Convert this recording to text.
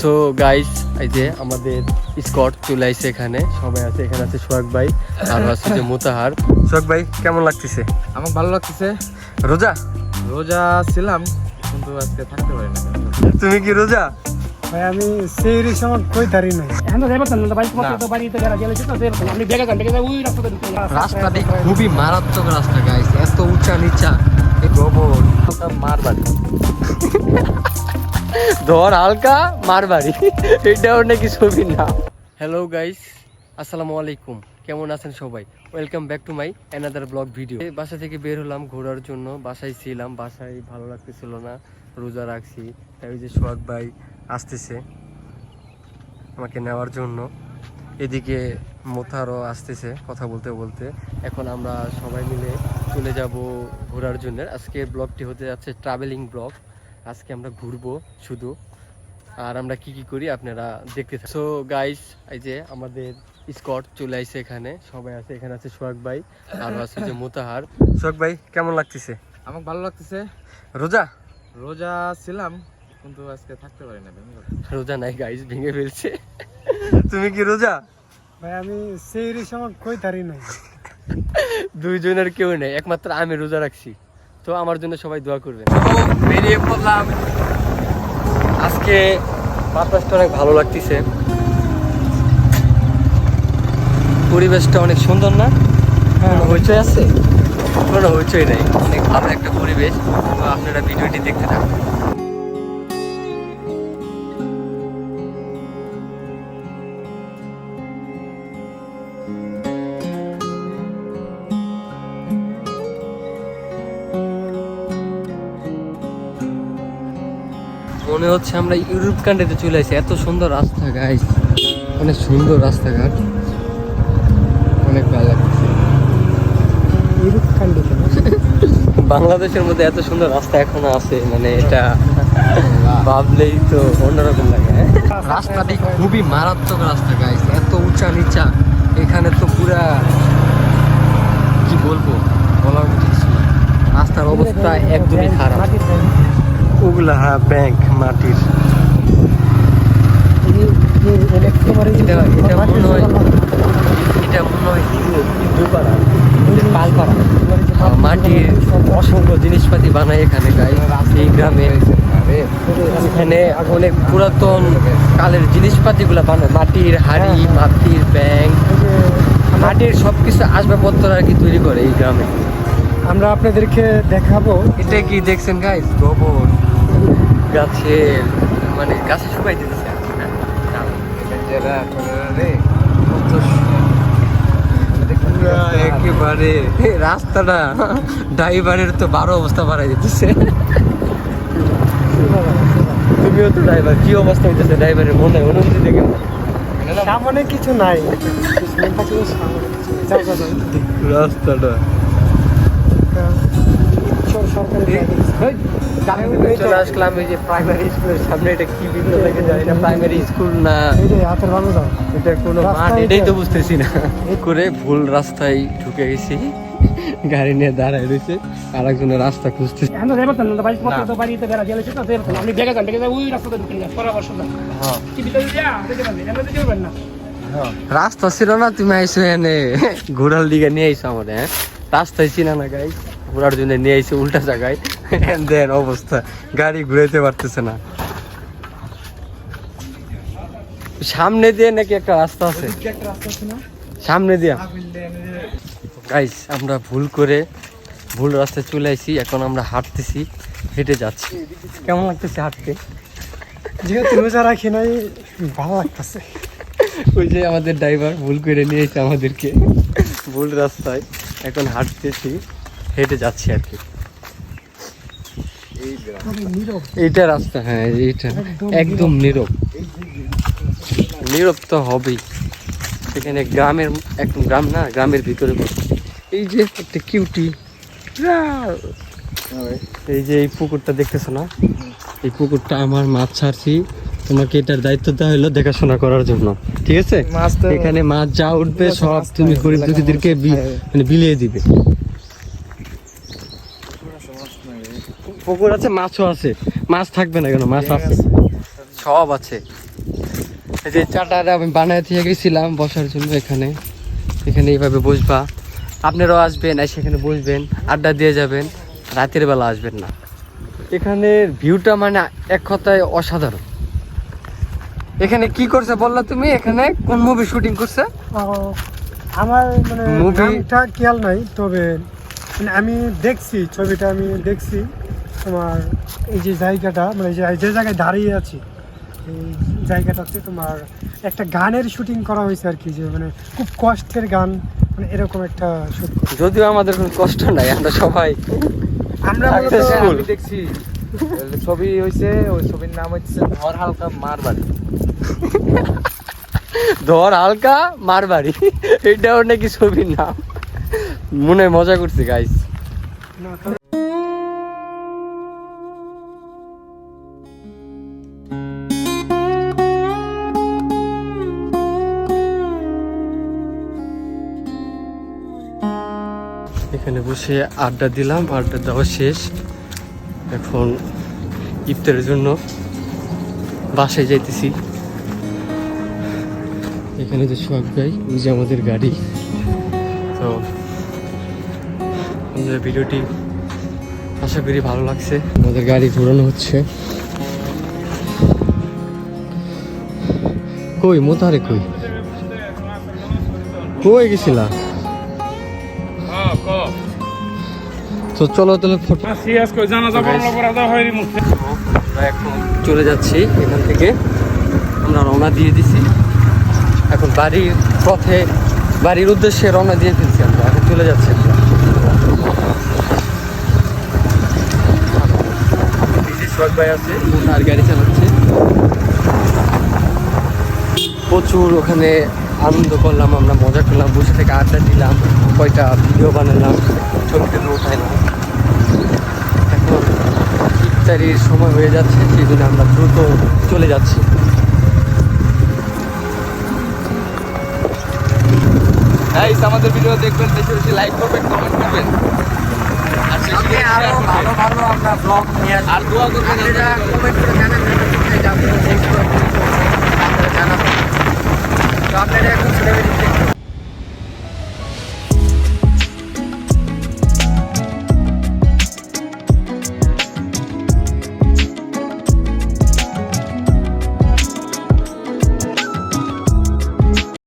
So guys এই যে আমাদের স্কট চলে আসছে এখানে। সবাই আছে এখানে আছে সোহাগ ভাই আর আছে যে মোতাহার। সোহাগ ভাই কেমন লাগতেছে? আমার ভালো লাগতেছে। রোজা? রোজা ছিলাম কিন্তু আজকে থাকতে পারি না। তুমি কি রোজা? ভাই আমি সেই সময় কই তারি নাই। এখন তো যাইবার না বাইক পথে তো বাড়িতে গেলে গেলে তো যাইবার না আপনি বেগে যান বেগে ওই রাস্তাতে ঢুকে যান। রাস্তাটি খুবই মারাত্মক রাস্তা গাইস এত উঁচা নিচা। এই গোবর। মারবাড়ি ধর হালকা মারবাড়ি এটাও নাকি ছবি না। হ্যালো গাইস আসসালামু আলাইকুম। কেমন আছেন সবাই? Welcome back to my another blog video বাসা থেকে বের হলাম, ঘোরার জন্য। বাসায় ছিলাম, বাসায় ভালো লাগতেছিল না। রোজা রাখছি। তাই ওই যে সোহাগ ভাই আসতেছে আমাকে নেওয়ার জন্য। এদিকে মোথারও আসতেছে কথা বলতে বলতে। এখন আমরা সবাই মিলে চলে যাব ঘোরার জন্য। আজকে ব্লগটি হতে যাচ্ছে ট্রাভেলিং ব্লগ আজকে আমরা ঘুরবো শুধু। আর আমরা কি কি করি আপনারা দেখতে থাকুন সো গাইস এই যে আমাদের স্কট চলে আসছে এখানে। সবাই আছে এখানে আছে সোহাগ ভাই আর আছে যে মোতাহার। সোহাগ ভাই কেমন লাগতেছে? আমার ভালো লাগতেছে। রোজা? রোজা ছিলাম কিন্তু আজকে থাকতে পারি না ভেঙে রোজা নাই গাইস ভেঙে ফেলছে। তুমি কি রোজা? ভাই আমি সেই সময় কই তারি নাই। দুইজনের কেউ নেই একমাত্র আমি রোজা রাখছি। তো আমার জন্য সবাই দোয়া করবেন। বেরিয়ে পড়লাম। আজকে বাতাসটা অনেক ভালো লাগতেছে। পরিবেশটা অনেক সুন্দর না? কোনো হইচই আছে? কোনো হইচই নেই। অনেক ভালো একটা পরিবেশ। তো আপনারা ভিডিওটি দেখতে থাকুন। মনে হচ্ছে আমরা ইউরোপ কান্ট্রিতে চলে আসি। এত সুন্দর রাস্তা গাইস অনেক সুন্দর রাস্তাঘাট। অনেক ভালো লাগছে। ইউরোপ কান্ট্রিতে বাংলাদেশের মধ্যে এত সুন্দর রাস্তা এখনও আছে মানে এটা ভাবলেই তো অন্যরকম লাগে হ্যাঁ? রাস্তাটি খুবই মারাত্মক রাস্তা গাইস এত উঁচা নিচা। এখানে তো পুরা কি বলব বলার মতো কিছু রাস্তার অবস্থা একদমই খারাপ। হ্যাঁ ব্যাংক মাটির। এটা এটা মনে হয় এটা মনে হয় দুপাড়া পালপাড়া মাটির অসংখ্য জিনিসপাতি বানায় এখানে গাই এই গ্রামে এখানে অনেক পুরাতন কালের জিনিসপাতিগুলো বানায় মাটির হাড়ি মাটির ব্যাংক মাটির সবকিছু আসবাবপত্র আর কি তৈরি করে এই গ্রামে আমরা আপনাদেরকে দেখাবো এটা কি দেখছেন গাইস গোবর। গাছের মানে গাছে শুকাই দিতেছে আর কি, না? কত পুরা একেবারে রাস্তাটা ড্রাইভারের তো বারো অবস্থা বাড়াই দিতেছে তুমিও তো ড্রাইভার কি অবস্থা হইতেছে ড্রাইভারের মনে অনুভূতি দেখে সামনে কিছু নাই কিছু নাই। যাও, যাও, যাও। রাস্তাটা সর- সরকারি। চলে আসলাম এই যে প্রাইমারি স্কুলের সামনে। এটা কি প্রাইমারি স্কুল না হাতের ভালো যাও এটা কোনো মাঠ এটাই তো বুঝতেছি না। করে ভুল রাস্তায় ঢুকে গেছি। গাড়ি নিয়ে দাঁড়ায় রয়েছে। আর একজনের রাস্তা খুঁজতেছে এখন তো যাইবার না। বাইক পথে তো বাড়িতে গেলে গেলে তো যাইবার না। আপনি বেগে যান বেগে যান ওই রাস্তাতে ঢুকে যান। পরামর্শ দেন কি ভিতরে যা দেখে পাবেন এমনি দেখে পাবেন না। রাস্তা ছিল না তুমি আইসো এনে। ঘোরার দিকে নিয়ে আইসো আমার হ্যাঁ। রাস্তায় ছিল না গাই ঘোরার জন্য নিয়ে আইসো উল্টা জায়গায়। দেন অবস্থা গাড়ি ঘুরাইতে পারতেছে না। সামনে দিয়ে নাকি একটা রাস্তা আছে। সামনে দিয়া। গাইস আমরা ভুল করে ভুল রাস্তায় চলে আসি এখন আমরা হাঁটতেছি হেঁটে যাচ্ছি। কেমন লাগতেছে হাঁটতে? যেহেতু রোজা রাখি নাই ভালো লাগতেছে। ওই যে আমাদের ড্রাইভার ভুল করে নিয়েছে আমাদেরকে। ভুল রাস্তায় এখন হাঁটতেছি। হেঁটে যাচ্ছি আর কি। এইটা রাস্তা হ্যাঁ এইটা। একদম নীরব। নীরব। তো হবেই। সেখানে গ্রামের একদম গ্রাম না গ্রামের ভিতরে এই যে একটা কিউটি এই যে এই পুকুরটা দেখতেছো না? এই পুকুরটা আমার মাছ ছাড়ছি। তোমাকে এটার দায়িত্ব দেওয়া হলো দেখাশোনা করার জন্য। ঠিক আছে? মাছ তো- এখানে মাছ যা উঠবে সব তুমি গরিব দুঃখীদেরকে। মানে বিলিয়ে দিবে। পুকুর আছে মাছও আছে। মাছ থাকবে না কেন? মাছ আছে। সব আছে। এই যে চাটাটা আমি বানায় দিয়ে গেছিলাম বসার জন্য এখানে। এখানে এইভাবে বসবা। আপনারাও আসবেন এসে এখানে বসবেন আড্ডা দিয়ে যাবেন। রাতের বেলা আসবেন না। এখানের ভিউটা মানে এক কথায় অসাধারণ। এখানে কি করছে বললা তুমি? এখানে কোন মুভি শুটিং করছে? আমার মানে মুভিটা খেয়াল নাই তবে মানে আমি দেখছি ছবিটা আমি দেখছি তোমার এই যে জায়গাটা মানে যে জায়গায় দাঁড়িয়ে আছি এই জায়গাটাতে তোমার একটা গানের শুটিং করা হয়েছে আর কি যে মানে খুব কষ্টের গান মানে এরকম একটা শুট যদিও আমাদের কোনো কষ্ট নাই আমরা সবাই আমরা আমি দেখছি। ছবি হয়েছে ওই ছবির নাম হচ্ছে ধর হালকা মারবাড়ি। ধর হালকা মারবাড়ি এটাও নাকি ছবির নাম। মনে মজা করছি গাইস এখানে বসে আড্ডা দিলাম, আড্ডা দেওয়া শেষ। এখন ইফতারের জন্য বাসায় যাইতেছি। এখানে যে সোহাগ ভাই, ওই যে আমাদের গাড়ি। আমাদের ভিডিওটি আশা করি ভালো লাগছে। আমাদের গাড়ি ঘোরানো হচ্ছে। কই মোতারে কই? কই গেছিলা? তো চলো তাহলে আমরা এখন চলে যাচ্ছি এখান থেকে। আমরা রওনা দিয়ে দিছি। এখন বাড়ির পথে বাড়ির উদ্দেশ্যে রওনা দিয়ে ফেলছি আমরা। এখন চলে যাচ্ছি আমরা এই যে সোহাগ ভাই আছে। গাড়ি চালাচ্ছে। প্রচুর ওখানে আনন্দ করলাম, আমরা মজা করলাম, বসে থেকে আড্ডা দিলাম, কয়টা ভিডিও বানালাম, ছবি টবি উঠাইলাম। এখন ইফতারির সময় হয়ে যাচ্ছে সেই জন্য আমরা দ্রুত চলে যাচ্ছি। গাইস আমাদের ভিডিও দেখবেন, বেশি বেশি লাইক করবেন কমেন্ট করবেন। আর বেশি বেশি share ভালো আমরা ব্লগ নিয়ে আর দোয়া করবেন আপনারা। কমেন্ট করে জানান কোথায় যাবেন আপনারা জানাবেন তো আপনারা এখন